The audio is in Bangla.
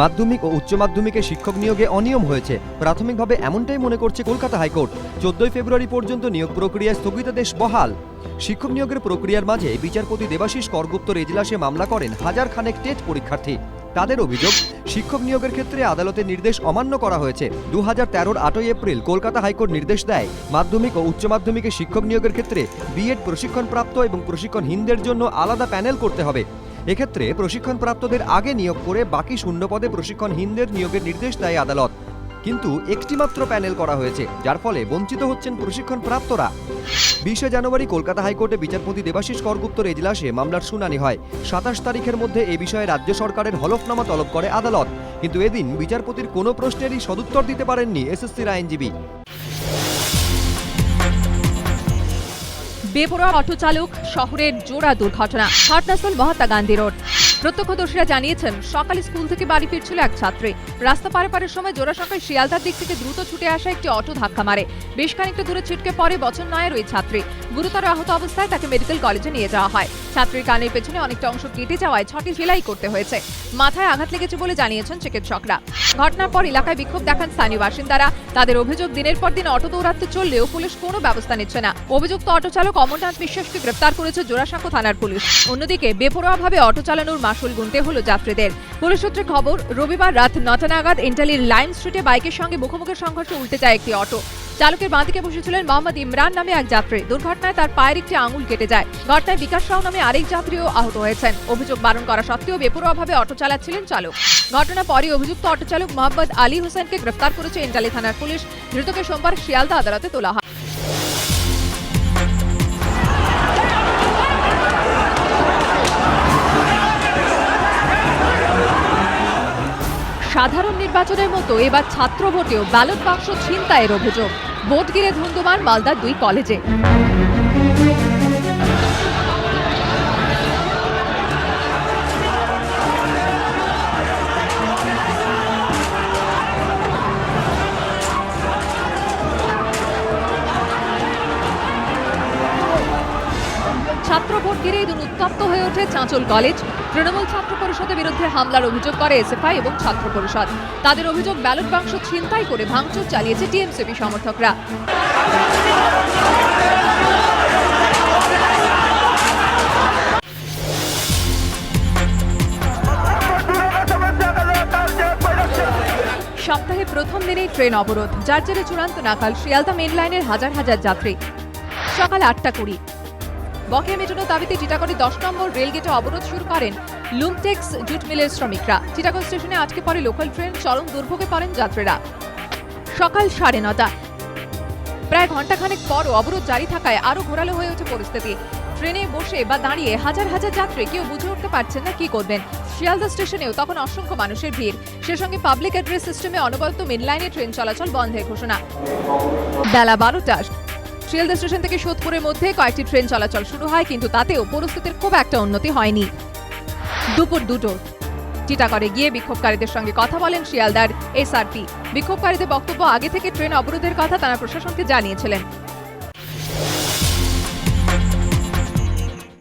মাধ্যমিক ও উচ্চ মাধ্যমিকে শিক্ষক নিয়োগে অনিয়ম হয়েছে। প্রাথমিকভাবে এমনটাই মনে করছে কলকাতা হাইকোর্ট। চোদ্দই ফেব্রুয়ারি পর্যন্ত নিয়োগ প্রক্রিয়ায় স্থগিতাদেশ বহাল। শিক্ষক নিয়োগের প্রক্রিয়ার মাঝে বিচারপতি দেবাশিস করগুপ্তর এজলাসে মামলা করেন হাজার খানেক টেট পরীক্ষার্থী। তাদের অভিযোগ, শিক্ষক নিয়োগের ক্ষেত্রে আদালতের নির্দেশ অমান্য করা হয়েছে। দু হাজার তেরোর আটই এপ্রিল কলকাতা হাইকোর্ট নির্দেশ দেয়, মাধ্যমিক ও উচ্চ মাধ্যমিকে শিক্ষক নিয়োগের ক্ষেত্রে বিএড প্রশিক্ষণপ্রাপ্ত এবং প্রশিক্ষণহীনদের জন্য আলাদা প্যানেল করতে হবে। এক্ষেত্রে প্রশিক্ষণপ্রাপ্তদের আগে নিয়োগ করে বাকি শূন্য পদে প্রশিক্ষণহীনদের নিয়োগের নির্দেশ দেয় আদালত। কিন্তু একটিমাত্র প্যানেল করা হয়েছে, যার ফলে বঞ্চিত হচ্ছেন প্রশিক্ষণপ্রাপ্তরা। বিশে জানুয়ারি কলকাতা হাইকোর্টে বিচারপতি দেবাশিস করগুপ্তর এজলাসে মামলার শুনানি হয়। সাতাশ তারিখের মধ্যে এ বিষয়ে রাজ্য সরকারের হলফনামা তলব করে আদালত। কিন্তু এদিন বিচারপতির কোনো প্রশ্নেরই সদুত্তর দিতে পারেননি এসএসসির আইনজীবী। বেপরোয়া অটো চালক শহরের জোড়া দুর্ঘটনা, ঘটনাস্থল মহাত্মা গান্ধী রোড। প্রত্যক্ষদর্শীরা জানিয়েছেন, সকালে স্কুল থেকে বাড়ি ফিরছিল এক ছাত্রী। রাস্তা পারে পারের সময় জোড়াশঙ্কায় শিয়ালদার দিক থেকে দ্রুত ছুটে আসা একটি অটো ধাক্কা মারে। বেশ খানিকটা দূরে ছিটকে পড়ে বছর নয়ের ওই ছাত্রী। গুরুতর আহত অবস্থায় তাকে মেডিকেল কলেজে নিয়ে যাওয়া হয়। ছাত্রীর কানের পেছনে অনেকটা অংশ কেটে যাওয়ায় ছটি সেলাই করতে হয়েছে। মাথায় আঘাত লেগেছে বলে জানিয়েছেন চিকিৎসকরা। ঘটনার পর এলাকায় বিক্ষোভ দেখান স্থানীয় বাসিন্দারা। তাদের অভিযোগ, দিনের পর দিন অটো দৌড়াতে চললেও পুলিশ কোনো ব্যবস্থা নিচ্ছে না। অভিযুক্ত অটো চালক অমরনাথ বিশ্বাসকে গ্রেপ্তার করেছে জোড়াসাঁকো থানার পুলিশ। অন্যদিকে, বেপরোয়াভাবে অটো চালানোর মাসুল গুনতে হলো যাত্রীদের। পুলিশ সূত্রে খবর, রবিবার রাত নটা নাগাদ ইন্টালির লাইম স্ট্রিটে বাইকের সঙ্গে মুখোমুখি সংঘর্ষে উল্টে যায় একটি অটো। চালকের বাঁদিকে বসেছিলেন মোহাম্মদ ইমরান নামে এক যাত্রী। দুর্ঘটনায় তার পায়ের একটি আঙুল কেটে যায়। ঘটনায় বিকাশ রাও নামে আরেক যাত্রীও আহত হয়েছেন। অভিযোগ বারণ করা সত্ত্বেও বেপরোয়াভাবে অটো চালাচ্ছিলেন চালক। ঘটনা পরে অভিযুক্ত অটো চালক মোহাম্মদ আলী হোসেনকে গ্রেফতার করেছে ইন্টালি থানার পুলিশ। ধৃতকে সোমবার শিয়ালদা আদালতে তোলা হয়। সাধারণ নির্বাচনের মতো এবার ছাত্র ভোটেও ব্যালট বাক্স ছিনতাইয়ের অভিযোগ। ভোট ঘিরে ধুন্ধুমার মালদার দুই কলেজে। ছাত্র ভোট ঘিরে এদিন উত্তপ্ত হয়ে ওঠে চাঁচল কলেজ। তৃণমূল ছাত্র পরিষদের বিরুদ্ধে হামলার অভিযোগ করে এসএফআই এবং ছাত্র পরিষদ। তাদের অভিযোগ ব্যালট বাক্স ছিনতাই করে ভাঙচুর চালিয়েছে টিএমসিপি সমর্থকরা। সপ্তাহে প্রথম দিনেই ট্রেন অবরোধ, যার জেরে চূড়ান্ত নাকাল শিয়ালদা মেন লাইনের হাজার হাজার যাত্রী। সকাল আটটা কুড়ি। বকেয়া মেটানোর দাবিতে টিটাগড়ে দশ নম্বর রেলগেটে অবরোধ শুরু করেন লুমটেক্স জুট মিলের শ্রমিকরা। চিটাগড় স্টেশনে আটকে পড়ে লোকাল ট্রেন, চরম দুর্ভোগে পড়েন যাত্রীরা। সকাল সাড়ে নটা প্রায় ঘন্টাখানেক পরও অবরোধ জারি থাকায় আরও ঘোরালো হয়ে ওঠে পরিস্থিতি। ট্রেনে বসে বা দাঁড়িয়ে হাজার হাজার যাত্রী কেউ বুঝে উঠতে পারছেন না কি করবেন। শিয়ালদা স্টেশনেও তখন অসংখ্য মানুষের ভিড়। সে সঙ্গে পাবলিক অ্যাড্রেস সিস্টেমে অনবরত মেনলাইনে ট্রেন চলাচল বন্ধের ঘোষণা। বেলা বারোটা। শিয়ালদা স্টেশন থেকে সোদপুরের মধ্যে কয়েকটি ট্রেন চলাচল শুরু হয়, কিন্তু তাতেও পরিস্থিতির খুব একটা উন্নতি হয়নি। দুপুর দুটো। টিটাগড়ে গিয়ে বিক্ষোভকারীদের সঙ্গে কথা বলেন শিয়ালদার এসআরপি। বিক্ষোভকারীদের বক্তব্য আগে থেকে ট্রেন অবরোধের কথা তারা প্রশাসনকে জানিয়েছিলেন।